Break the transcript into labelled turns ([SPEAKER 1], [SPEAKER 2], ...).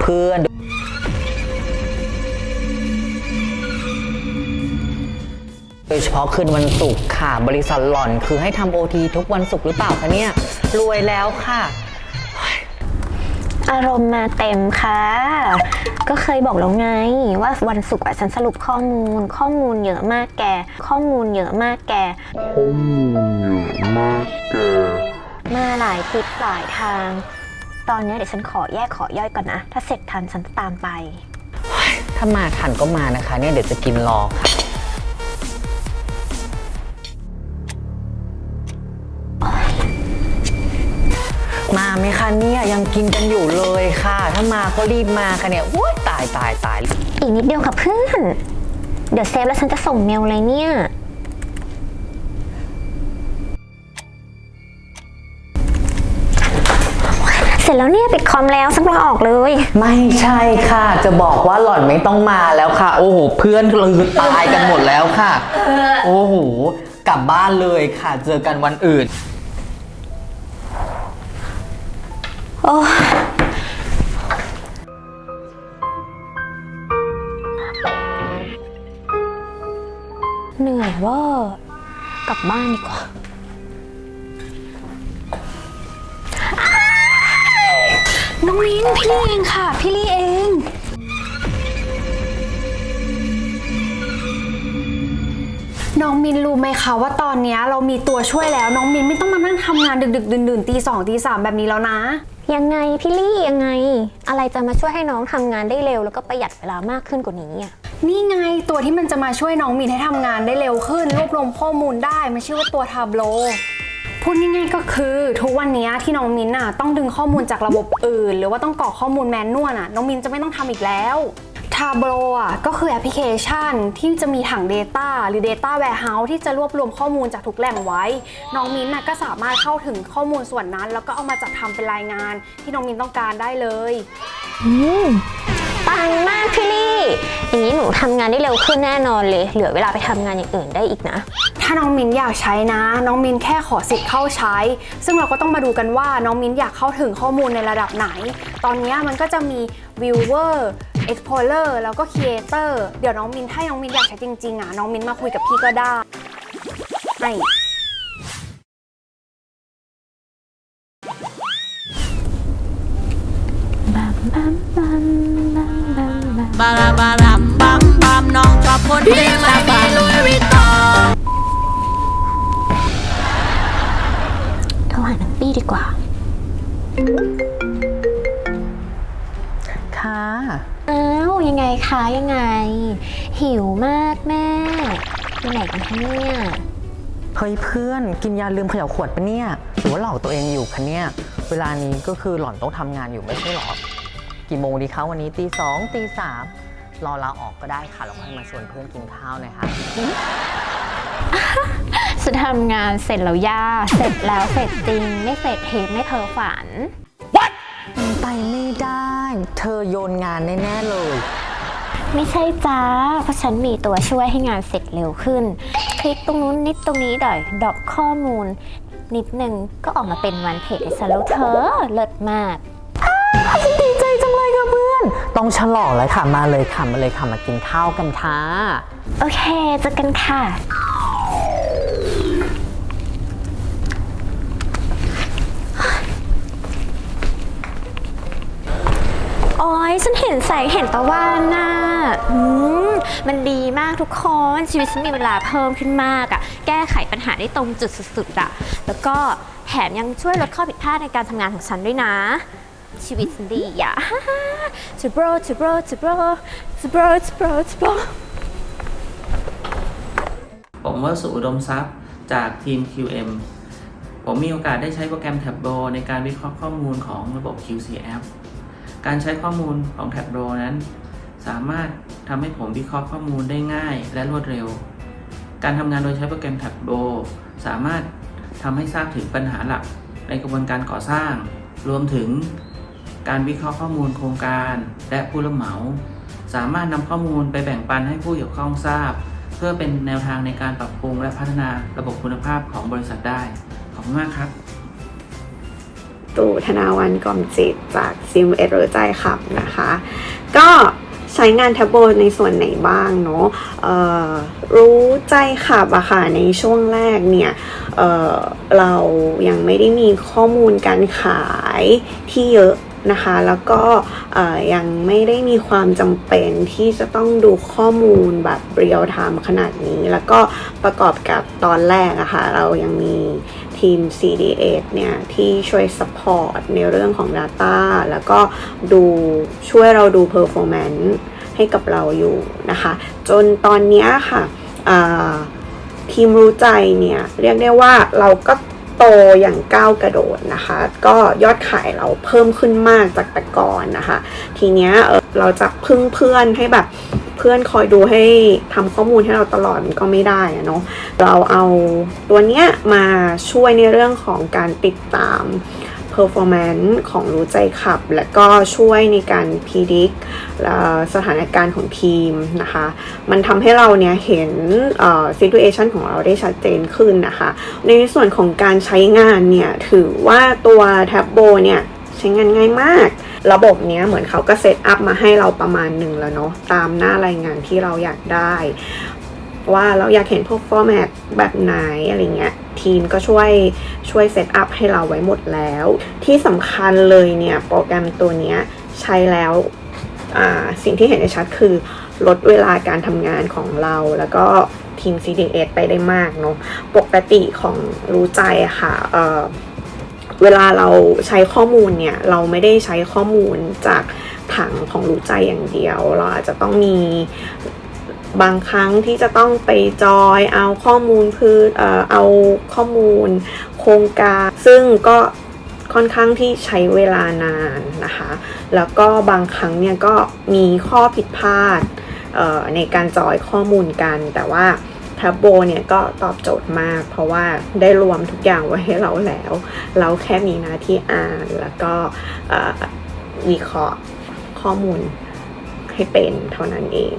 [SPEAKER 1] เพื่อนโดยเฉพาะคืนวันศุกร์ค่ะ บริษัทหล่อนคือให้ทำโอทีทุกวันศุกร์หรือเปล่าคะเนี่ย รวยแล้วค่ะ
[SPEAKER 2] อารมณ์มาเต็มค่ะ ก็เคยบอกแล้วไง ว่าวันศุกร์อะฉันสรุปข้อมูล ข้อมูลเยอะมากแก ข้อมูลเยอะมากแก
[SPEAKER 3] ข้อมูลเยอะมากแก
[SPEAKER 2] มาหลายทิศหลายทาง ตอนเนี้ยเดี๋ยวฉันขอแยกขอย่อยก่อนนะ ถ้าเสร็จทันฉันจะตามไป
[SPEAKER 1] ถ้ามาทันก็มานะคะ เนี่ยเดี๋ยวจะกินรอค่ะ มาไหมคะเนี่ยยังกินกันอยู่เลยค่ะ ถ้ามาก็รีบมาค่ะเนี่ยโอ้ยตายตายตาย
[SPEAKER 2] อีกนิดเดียวค่ะเพื่อน เดี๋ยวเซฟแล้วฉันจะส่งเมลเลยเนี่ย ร็จแล้วเนี่ยปิดคอมแล้วสักรอออกเลย
[SPEAKER 1] ไม่ใช่ค่ะ จะบอกว่าหล่อนไม่ต้องมาแล้วค่ะ โอ้โห เพื่อนลือตายกันหมดแล้วค่ะ โอ้โห กลับบ้านเลยค่ะ เจอกันวันอื่น
[SPEAKER 2] โอ้เหนื่อยเว่ากลับบ้านดีกว่า
[SPEAKER 4] น้องมิ้นพี่ลี่เองค่ะ พี่ลี่เอง น้องมินรู้ไหมคะว่าตอนเนี้ยเรามีตัวช่วยแล้ว น้องมินไม่ต้องมานั่งทำงานดึกๆดื่นๆตีสองตีสามแบบนี้แล้วนะ
[SPEAKER 2] ยังไงพี่ลี่ยังไง อะไรจะมาช่วยให้น้องทำงานได้เร็ว แล้วก็ประหยัดเวลามากขึ้นกว่านี้อะ
[SPEAKER 4] นี่ไงตัวที่มันจะมาช่วยน้องมินให้ทำงานได้เร็วขึ้น รวบรวมข้อมูลได้มันชื่อว่าตัวทาโบล พูดง่ายๆก็คือทุกวันนี้ที่น้องมินน่ะต้องดึงข้อมูลจากระบบอื่น หรือว่าต้องกรอกข้อมูลแมนนวลอะน้องมินจะไม่ต้องทำอีกแล้ว Tableau อะก็คือแอปพลิเคชันที่จะมีถัง Data หรือ Data Warehouse ที่จะรวบรวมข้อมูลจากทุกแหล่งไว้ น้องมิ้นน่ะก็สามารถเข้าถึงข้อมูลส่วนนั้น แล้วก็เอามาจัดทำเป็นรายงานที่น้องมิ้นต้องการได้เลย
[SPEAKER 2] อืม ปังมากพี่ลี่ อย่างนี้หนูทำงานได้เร็วขึ้นแน่นอนเลย เหลือเวลาไปทำงานอย่างอื่นได้อีกนะ
[SPEAKER 4] ถ้าน้องมินอยากใช้นะ น้องมินแค่ขอสิทธิ์เข้าใช้ ซึ่งเราก็ต้องมาดูกันว่าน้องมินอยากเข้าถึงข้อมูลในระดับไหน ตอนนี้มันก็จะมี viewer explorer แล้วก็ creator เดี๋ยวน้องมินถ้าน้องมินอยากใช้จริงๆอะน้องมินมาคุยกับพี่ก็ได้
[SPEAKER 2] ยังไง หิวมากแม่อยู่ไหนกันคะเนี่ย
[SPEAKER 1] เฮ้ยเพื่อนกินยาลืมเขย่าขวดปะเนี่ยหรือว่าหลอกตัวเองอยู่คะเนี่ยเวลานี้ก็คือหล่อนต้องทำงานอยู่ไม่ใช่หรอกี่โมงดีคะวันนี้ตีสองตีสามรอลาออกก็ได้ค่ะแล้วค่อยมาชวนเพื่อนกินข้าวหนะคะ
[SPEAKER 2] จะทำงานเสร็จแล้วย่า เสร็จแล้วเสร็จจริง ไม่เสร็จเทปไม่เธอฝัน
[SPEAKER 1] เป็นไปไม่ได้ เธอโยนงานแน่ ๆ เลย
[SPEAKER 2] ไม่ใช่จ้า เพราะฉันมีตัวช่วยให้งานเสร็จเร็วขึ้น คลิกตรงนู้นนิดตรงนี้หน่อยดรอปข้อมูล นิดนึงก็ออกมาเป็นวันเพจไอ้สแล้วเธอเลิศมาก
[SPEAKER 1] ดีใจจังเลยค่ะเพื่อน ต้องฉลองเลยค่ะ มาเลยค่ะ มาเลยค่ะ มากินข้าวกันค่ะ
[SPEAKER 2] โอเคเจอกันค่ะ โอ้ยฉันเห็นแสงเห็นตะวันน่ะอืมมันดีมากทุกคน ชีวิตฉันมีเวลาเพิ่มขึ้นมากอะ่ะ แก้ไขปัญหาได้ตรงจุดสุดๆอะ่ะ แล้วก็แถมยังช่วยลดข้อผิดพลาดในการทำงานของฉันด้วยนะ ชีวิตฉันดีอะ่ะจูโบรจูโบรจูโบรจูโบรจูโบรจูโบร
[SPEAKER 5] ผมว่าสุอุดมทรัพย์จากทีม QM ผมมีโอกาสได้ใช้โปรแกรม Tableau ในการวิเคราะห์ข้อมูลของระบบ QC App การใช้ข้อมูลของ Tableau นั้น สามารถทำให้ผมวิเคราะห์ข้อมูลได้ง่ายและรวดเร็ว การทำงานโดยใช้โปรแกรม Tableau สามารถทำให้ทราบถึงปัญหาหลักในกระบวนการก่อสร้าง รวมถึงการวิเคราะห์ข้อมูลโครงการและผู้รับเหมา สามารถนำข้อมูลไปแบ่งปันให้ผู้เกี่ยวข้องทราบ เพื่อเป็นแนวทางในการปรับปรุงและพัฒนาระบบคุณภาพของบริษัทได้ ขอบคุณมากครับู่
[SPEAKER 6] ธนาวันกอมจิตจากซิมเอเรใจขับนะคะ ก็ใช้งานแท็บโบในส่วนไหนบ้างเนาะรู้ใจขับอะค่ะในช่วงแรกเนี่ยเเรายังไม่ได้มีข้อมูลการขายที่เยอะนะคะ แล้วก็ยังไม่ได้มีความจำเป็นที่จะต้องดูข้อมูลแบบเรียลไทม์ขนาดนี้ แล้วก็ประกอบกับตอนแรกอะค่ะเรายังมี ทีม CDA เนี่ยที่ช่วย support ในเรื่องของ Data แล้วก็ดูช่วยเราดู performance ให้กับเราอยู่นะคะ จนตอนนี้ค่ะทีมรู้ใจเนี่ยเรียกได้ว่าเราก็โตอย่างก้าวกระโดดนะคะ ก็ยอดขายเราเพิ่มขึ้นมากจากแต่ก่อนนะคะ ทีเนี้ยเเราจะพึ่งเพื่อนให้แบบ เพื่อนคอยดูให้ทำข้อมูลให้เราตลอดมันก็ไม่ได้อะเนาะเราเอาตัวเนี้ยมาช่วยในเรื่องของการติดตาม performance ของรู้ใจขับ และก็ช่วยในการ predict เอ่อสถานการณ์ของทีมนะคะ มันทำให้เราเนี่ยเห็น situation ของเราได้ชัดเจนขึ้นนะคะ ในส่วนของการใช้งานเนี่ย ถือว่าตัวแท็บโบเนี่ย ใช้งานง่ายมาก ระบบเนี้ยเหมือนเขาก็เซตอัพมาให้เราประมาณหนึ่งแล้วเนาะตามหน้ารายงานที่เราอยากได้ ว่าเราอยากเห็นพวกฟอร์แมตแบบไหนอะไรเงี้ยทีมก็ช่วยช่วยเซตอัพให้เราไว้หมดแล้ว ที่สำคัญเลยเนี่ยโปรแกรมตัวเนี้ยใช้แล้วสิ่งที่เห็นได้ชัดคือลดเวลาการทำงานของเราแล้วก็ทีม CDS ไปได้มากเนาะปกติของรู้ใจอะค่ะ เวลาเราใช้ข้อมูลเนี่ย เราไม่ได้ใช้ข้อมูลจากถังของรู้ใจอย่างเดียว เราอาจจะต้องมีบางครั้งที่จะต้องไปจอยเอาข้อมูลพืชเอ่อเอาข้อมูลโครงการ ซึ่งก็ค่อนข้างที่ใช้เวลานานนะคะ แล้วก็บางครั้งเนี่ยก็มีข้อผิดพลาดเอ่อในการจอยข้อมูลกันแต่ว่า แท็บโบเนี่ยก็ตอบโจทย์มาก เพราะว่าได้รวมทุกอย่างไว้ให้เราแล้ว เราแค่มีหน้าที่อ่านแล้วก็วิเคราะห์ข้อมูลให้เป็นเท่านั้นเอง